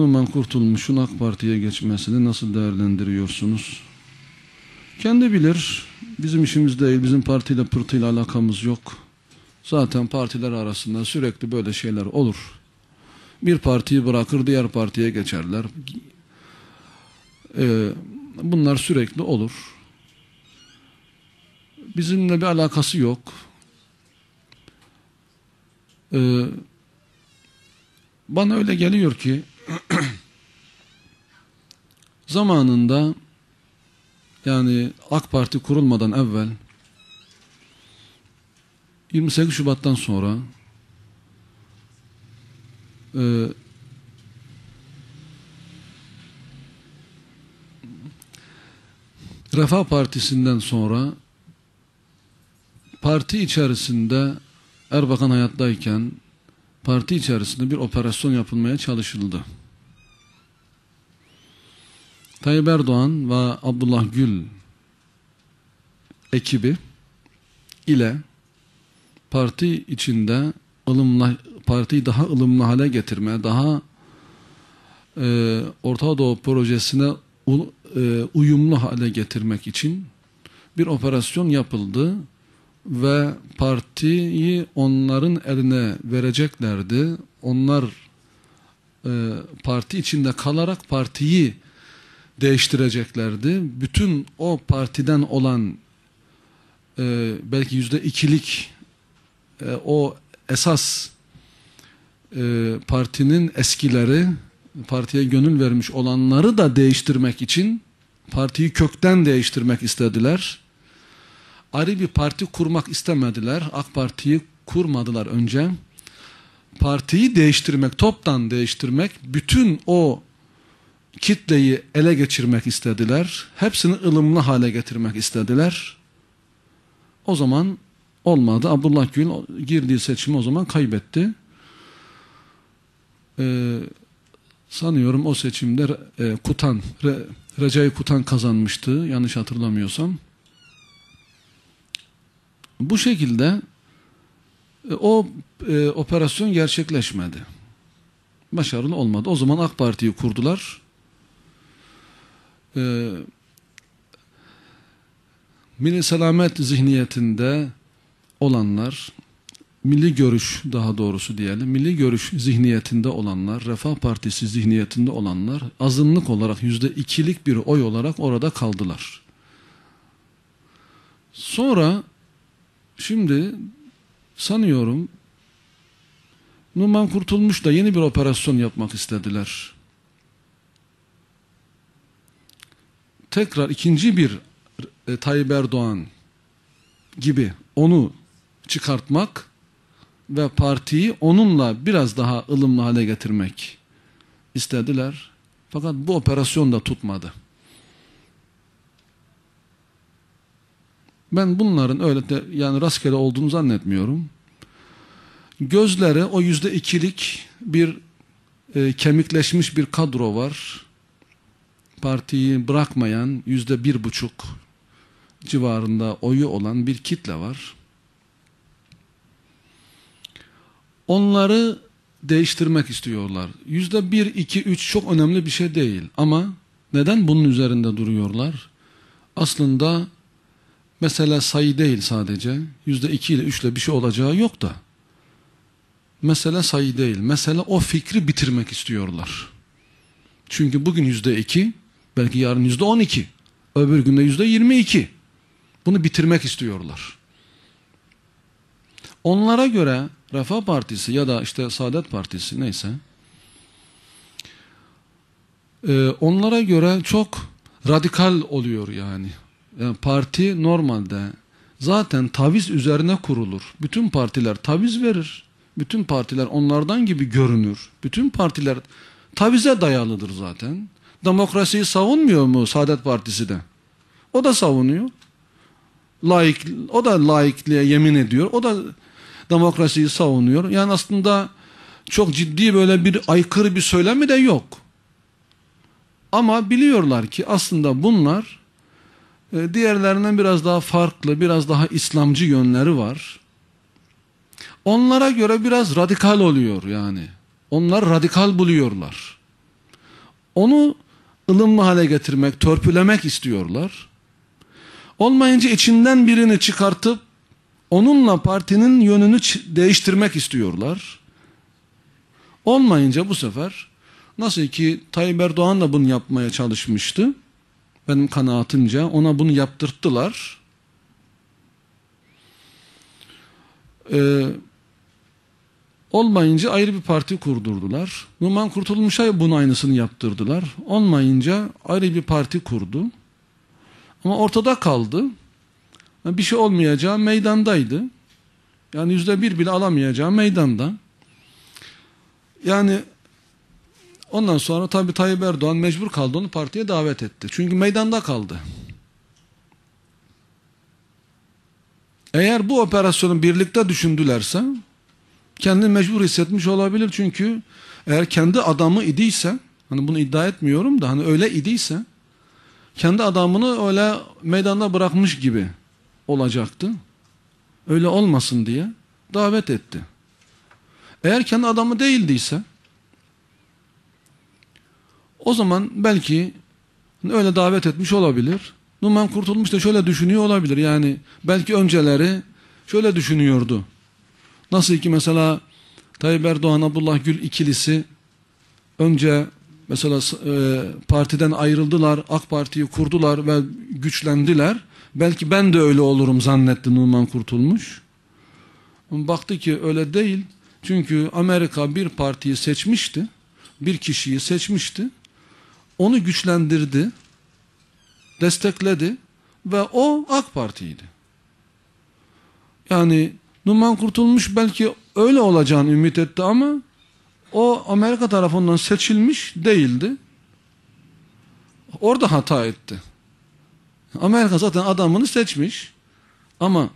Numan Kurtulmuş'un AK Parti'ye geçmesini nasıl değerlendiriyorsunuz? Kendi bilir. Bizim işimiz değil. Bizim partiyle pırtıyla alakamız yok. Zaten partiler arasında sürekli böyle şeyler olur. Bir partiyi bırakır diğer partiye geçerler. Ee, bunlar sürekli olur. Bizimle bir alakası yok. Ee, bana öyle geliyor ki zamanında yani AK Parti kurulmadan evvel 28 Şubat'tan sonra e, Refah Partisi'nden sonra parti içerisinde Erbakan hayattayken parti içerisinde bir operasyon yapılmaya çalışıldı. Tayyip Erdoğan ve Abdullah Gül ekibi ile parti içinde ılımla, partiyi daha ılımlı hale getirme, daha e, Orta Doğu projesine u, e, uyumlu hale getirmek için bir operasyon yapıldı ve partiyi onların eline vereceklerdi. Onlar e, parti içinde kalarak partiyi değiştireceklerdi. Bütün o partiden olan e, belki yüzde ikilik e, o esas e, partinin eskileri partiye gönül vermiş olanları da değiştirmek için partiyi kökten değiştirmek istediler. Ayrı bir parti kurmak istemediler. AK Parti'yi kurmadılar önce. Partiyi değiştirmek, toptan değiştirmek, bütün o kitleyi ele geçirmek istediler. Hepsini ılımlı hale getirmek istediler. O zaman olmadı. Abdullah Gül girdiği seçimi o zaman kaybetti. Ee, sanıyorum o seçimde e, Kutan, Re, Recai Kutan kazanmıştı. Yanlış hatırlamıyorsam. Bu şekilde e, o e, operasyon gerçekleşmedi. Başarılı olmadı. O zaman AK Parti'yi kurdular. E, Milli Selamet zihniyetinde olanlar, milli görüş daha doğrusu diyelim, milli görüş zihniyetinde olanlar, Refah Partisi zihniyetinde olanlar azınlık olarak yüzde ikilik bir oy olarak orada kaldılar. Sonra şimdi sanıyorum Numan Kurtulmuş da yeni bir operasyon yapmak istediler. Tekrar ikinci bir e, Tayyip Erdoğan gibi onu çıkartmak ve partiyi onunla biraz daha ılımlı hale getirmek istediler. Fakat bu operasyon da tutmadı. Ben bunların öyle de yani rastgele olduğunu zannetmiyorum. Gözleri o yüzde ikilik bir e, kemikleşmiş bir kadro var. Partiyi bırakmayan yüzde bir buçuk civarında oyu olan bir kitle var. Onları değiştirmek istiyorlar. Yüzde bir, iki, üç çok önemli bir şey değil. Ama neden bunun üzerinde duruyorlar? Aslında mesele sayı değil sadece. Yüzde iki ile üçle bir şey olacağı yok da. Mesele sayı değil. Mesele o fikri bitirmek istiyorlar. Çünkü bugün yüzde iki, belki yarın yüzde on iki, öbür günde yüzde yirmi iki. Bunu bitirmek istiyorlar. Onlara göre Refah Partisi ya da işte Saadet Partisi neyse e, onlara göre çok radikal oluyor yani. yani. Parti normalde zaten taviz üzerine kurulur. Bütün partiler taviz verir. Bütün partiler onlardan gibi görünür. Bütün partiler tavize dayalıdır zaten. Demokrasiyi savunmuyor mu Saadet Partisi de? O da savunuyor. Laik, o da laikliğe yemin ediyor. O da demokrasiyi savunuyor. Yani aslında çok ciddi böyle bir aykırı bir söylemi de yok. Ama biliyorlar ki aslında bunlar e, diğerlerinden biraz daha farklı, biraz daha İslamcı yönleri var. Onlara göre biraz radikal oluyor yani. Onlar radikal buluyorlar. Onu ılımlı hale getirmek, törpülemek istiyorlar. Olmayınca içinden birini çıkartıp onunla partinin yönünü değiştirmek istiyorlar. Olmayınca bu sefer nasıl ki Tayyip Erdoğan da bunu yapmaya çalışmıştı. Benim kanaatimce ona bunu yaptırttılar. Ee, olmayınca ayrı bir parti kurdurdular. Numan Kurtulmuş'a bunun aynısını yaptırdılar. Olmayınca ayrı bir parti kurdu. Ama ortada kaldı. Bir şey olmayacağı meydandaydı. Yani yüzde bir bile alamayacağı meydanda. Yani ondan sonra tabii Tayyip Erdoğan mecbur kaldı onu partiye davet etti. Çünkü meydanda kaldı. Eğer bu operasyonu birlikte düşündülerse kendini mecbur hissetmiş olabilir. Çünkü eğer kendi adamı idiyse hani bunu iddia etmiyorum da hani öyle idiyse kendi adamını öyle meydanda bırakmış gibi olacaktı. Öyle olmasın diye davet etti. Eğer kendi adamı değildiyse o zaman belki öyle davet etmiş olabilir. Numan Kurtulmuş da şöyle düşünüyor olabilir. Yani belki önceleri şöyle düşünüyordu. Nasıl ki mesela Tayyip Erdoğan Abdullah Gül ikilisi önce mesela e, partiden ayrıldılar, AK Parti'yi kurdular ve güçlendiler. Belki ben de öyle olurum zannetti Numan Kurtulmuş. Baktı ki öyle değil. Çünkü Amerika bir partiyi seçmişti. Bir kişiyi seçmişti. Onu güçlendirdi. Destekledi. Ve o AK Parti'ydi. Yani Numan Kurtulmuş belki öyle olacağını ümit etti ama o Amerika tarafından seçilmiş değildi. Orada hata etti. Amerika zaten adamını seçmiş. Ama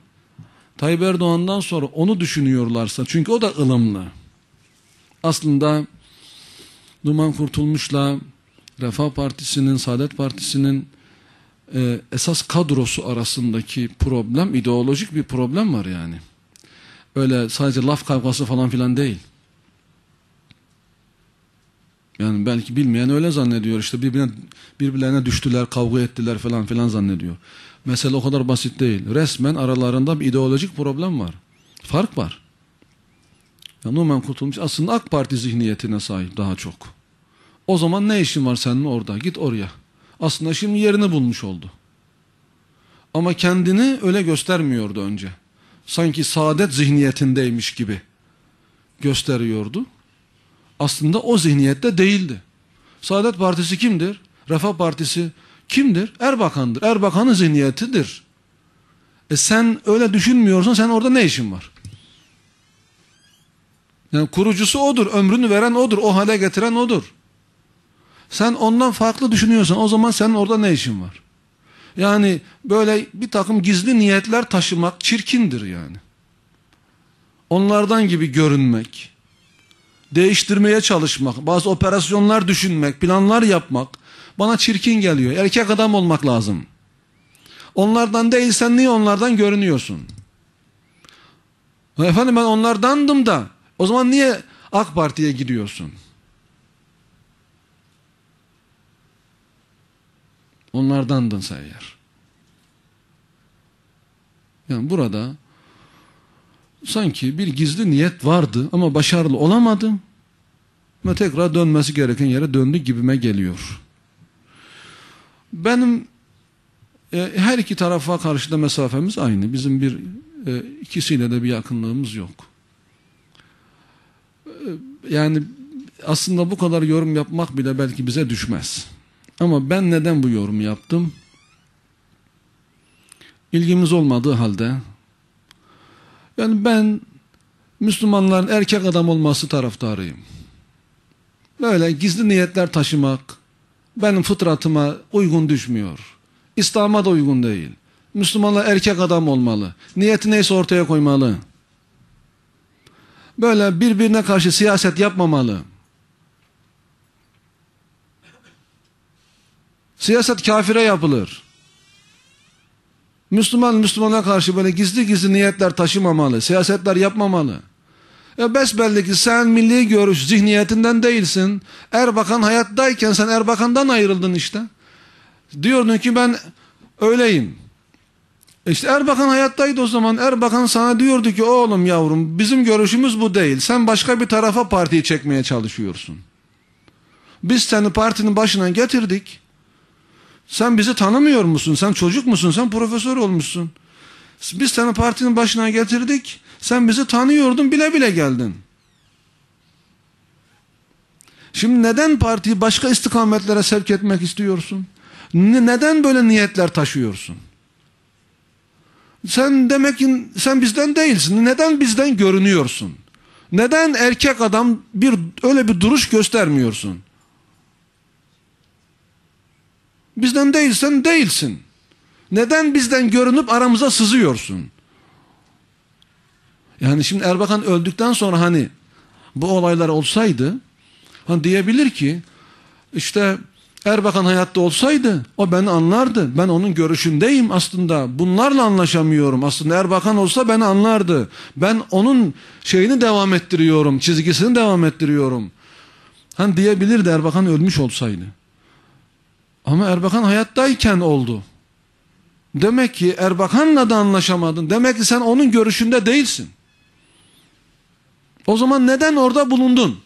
Tayyip Erdoğan'dan sonra onu düşünüyorlarsa çünkü o da ılımlı. Aslında Duman Kurtulmuş'la Refah Partisi'nin, Saadet Partisi'nin e, esas kadrosu arasındaki problem, ideolojik bir problem var yani. Öyle sadece laf kavgası falan filan değil. Yani belki bilmeyen öyle zannediyor işte birbirine, birbirlerine düştüler, kavga ettiler falan filan zannediyor. Mesele o kadar basit değil. Resmen aralarında bir ideolojik problem var. Fark var. Ya Numan Kurtulmuş aslında AK Parti zihniyetine sahip daha çok. O zaman ne işin var senin orada? Git oraya. Aslında şimdi yerini bulmuş oldu. Ama kendini öyle göstermiyordu önce. Sanki saadet zihniyetindeymiş gibi gösteriyordu. Aslında o zihniyette değildi. Saadet Partisi kimdir? Refah Partisi kimdir? Erbakan'dır. Erbakan'ın zihniyetidir. E sen öyle düşünmüyorsan sen orada ne işin var? Yani kurucusu odur, ömrünü veren odur, o hale getiren odur. Sen ondan farklı düşünüyorsan o zaman senin orada ne işin var? Yani böyle bir takım gizli niyetler taşımak çirkindir yani. Onlardan gibi görünmek, değiştirmeye çalışmak, bazı operasyonlar düşünmek, planlar yapmak bana çirkin geliyor. Erkek adam olmak lazım. Onlardan değilsen niye onlardan görünüyorsun? Efendim ben onlardandım da o zaman niye AK Parti'ye gidiyorsun? Onlardandın sen eğer. Yani burada sanki bir gizli niyet vardı ama başarılı olamadı ve tekrar dönmesi gereken yere döndü gibime geliyor. Benim e, her iki tarafa karşı da mesafemiz aynı. Bizim bir e, ikisiyle de bir yakınlığımız yok. E, yani aslında bu kadar yorum yapmak bile belki bize düşmez. Ama ben neden bu yorumu yaptım? İlgimiz olmadığı halde yani ben Müslümanların erkek adam olması taraftarıyım. Böyle gizli niyetler taşımak benim fıtratıma uygun düşmüyor. İslam'a da uygun değil. Müslümanlar erkek adam olmalı. Niyeti neyse ortaya koymalı. Böyle birbirine karşı siyaset yapmamalı. Siyaset kafire yapılır. Müslüman Müslümana karşı böyle gizli gizli niyetler taşımamalı. Siyasetler yapmamalı. E besbelli ki sen milli görüş zihniyetinden değilsin. Erbakan hayattayken sen Erbakan'dan ayrıldın işte. Diyordun ki ben öyleyim. İşte Erbakan hayattaydı o zaman. Erbakan sana diyordu ki oğlum yavrum bizim görüşümüz bu değil. Sen başka bir tarafa partiyi çekmeye çalışıyorsun. Biz seni partinin başına getirdik. Sen bizi tanımıyor musun? Sen çocuk musun? Sen profesör olmuşsun. Biz seni partinin başına getirdik. Sen bizi tanıyordun bile bile geldin. Şimdi neden partiyi başka istikametlere sevk etmek istiyorsun? Neden böyle niyetler taşıyorsun? Sen demek ki sen bizden değilsin. Neden bizden görünüyorsun? Neden erkek adam bir öyle bir duruş göstermiyorsun? Bizden değilsen değilsin. Neden bizden görünüp aramıza sızıyorsun? Yani şimdi Erbakan öldükten sonra hani bu olaylar olsaydı hani diyebilir ki işte Erbakan hayatta olsaydı o beni anlardı. Ben onun görüşündeyim aslında. Bunlarla anlaşamıyorum. Aslında Erbakan olsa beni anlardı. Ben onun şeyini devam ettiriyorum. Çizgisini devam ettiriyorum. Hani diyebilirdi Erbakan ölmüş olsaydı. Ama Erbakan hayattayken oldu. Demek ki Erbakan'la da anlaşamadın. Demek ki sen onun görüşünde değilsin. O zaman neden orada bulundun?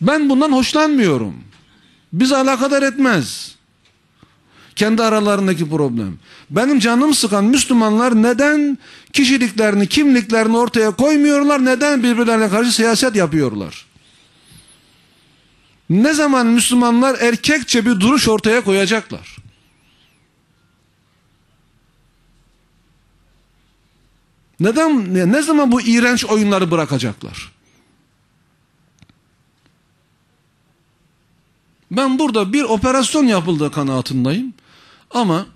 Ben bundan hoşlanmıyorum. Bizi alakadar etmez. Kendi aralarındaki problem. Benim canım sıkan Müslümanlar neden kişiliklerini, kimliklerini ortaya koymuyorlar? Neden birbirlerine karşı siyaset yapıyorlar? Ne zaman Müslümanlar erkekçe bir duruş ortaya koyacaklar? Neden, ne zaman bu iğrenç oyunları bırakacaklar? Ben burada bir operasyon yapıldığı kanaatindeyim. Ama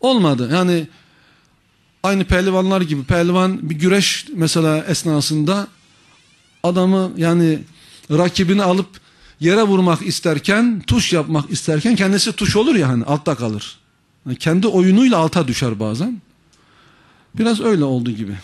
olmadı. Yani aynı pehlivanlar gibi pehlivan bir güreş mesela esnasında adamı yani rakibini alıp yere vurmak isterken, tuş yapmak isterken kendisi tuş olur ya hani altta kalır. Yani kendi oyunuyla alta düşer bazen. Biraz öyle olduğu gibi.